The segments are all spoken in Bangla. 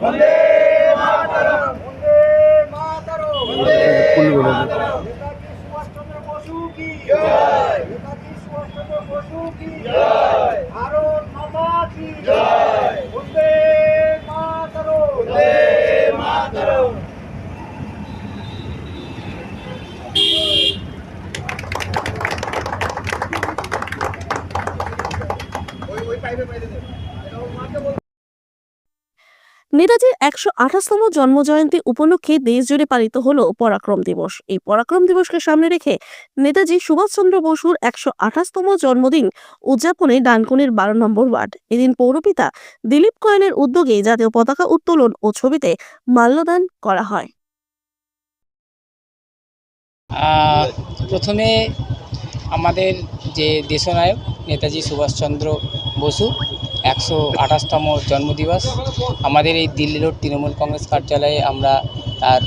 বন্দে মাতরম। বন্দে মাতরম। বন্দে মাতরম। নেতাজি সুভাষচন্দ্র বসু কি জয়। নেতাজি সুভাষচন্দ্র বসু কি জয়। ভারত মাতা কি জয়। বন্দে মাতরম। বন্দে মাতরম। ওই ওই পাইপে পাইতে এটা মাকে বল নেতাজির একশো আঠাশতম জন্মজয়ন্তী উপলক্ষে দেশজুড়ে পালিত হলো পরাক্রম দিবস। এই পরাক্রম দিবসকে সামনে রেখে নেতাজি সুভাষচন্দ্র বসুর একশো আঠাশতম জন্মদিন উদযাপনে ডানকুনির বারো নম্বর ওয়ার্ড। এদিন পৌরপিতা দিলীপ কয়েনের উদ্যোগে জাতীয় পতাকা উত্তোলন ও ছবিতে মাল্যদান করা হয়। প্রথমে আমাদের যে দেশনায়ক নেতাজি সুভাষচন্দ্র বসু একশো আঠাশতম জন্মদিবস। আমাদের এই দিল্লি রোড তৃণমূল কংগ্রেস কার্যালয়ে আমরা তার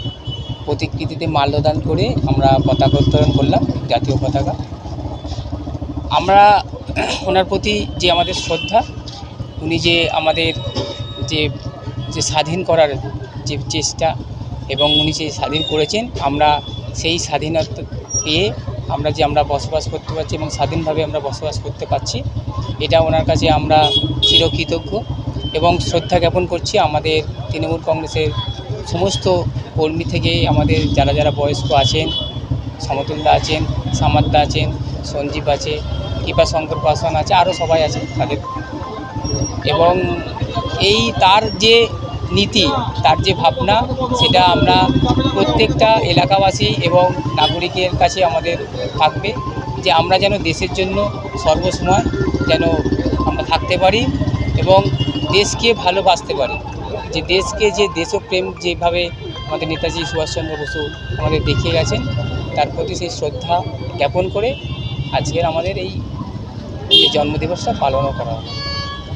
প্রতিকৃতিতে মাল্যদান করে আমরা পতাকা উত্তোলন করলাম, জাতীয় পতাকা। আমরা ওনার প্রতি যে আমাদের শ্রদ্ধা, উনি যে আমাদের যে যে স্বাধীন করার যে চেষ্টা এবং উনি যে স্বাধীন করেছেন, আমরা সেই স্বাধীনতা পেয়ে আমরা যে আমরা বসবাস করতে পারছি এবং স্বাধীনভাবে আমরা বসবাস করতে পারছি, এটা ওনার কাছে আমরা চিরকৃতজ্ঞ এবং শ্রদ্ধা জ্ঞাপন করছি আমাদের তৃণমূল কংগ্রেসের সমস্ত কর্মী থেকে, আমাদের যারা যারা বয়স্ক আছেন সমতুল্লা আছেন, সামাদ্দা আছেন, সঞ্জীব আছে, কৃপা শঙ্কর পাসওয়ান আছে, আরও সবাই আছে তাদের। এবং এই তার যে নীতি, তার যে ভাবনা, সেটা আমরা প্রত্যেকটা এলাকাবাসী এবং নাগরিকের কাছে আমাদের থাকবে যে আমরা যেন দেশের জন্য সর্বসময় যেন আমরা থাকতে পারি এবং দেশকে ভালোবাসতে পারি। যে দেশকে, যে দেশপ্রেম যেভাবে আমাদের নেতাজি সুভাষচন্দ্র বসু আমাদের দেখিয়ে গেছেন, তার প্রতি সেই শ্রদ্ধা জ্ঞাপন করে আজকের আমাদের এই জন্মদিবসটা পালনও করা হয়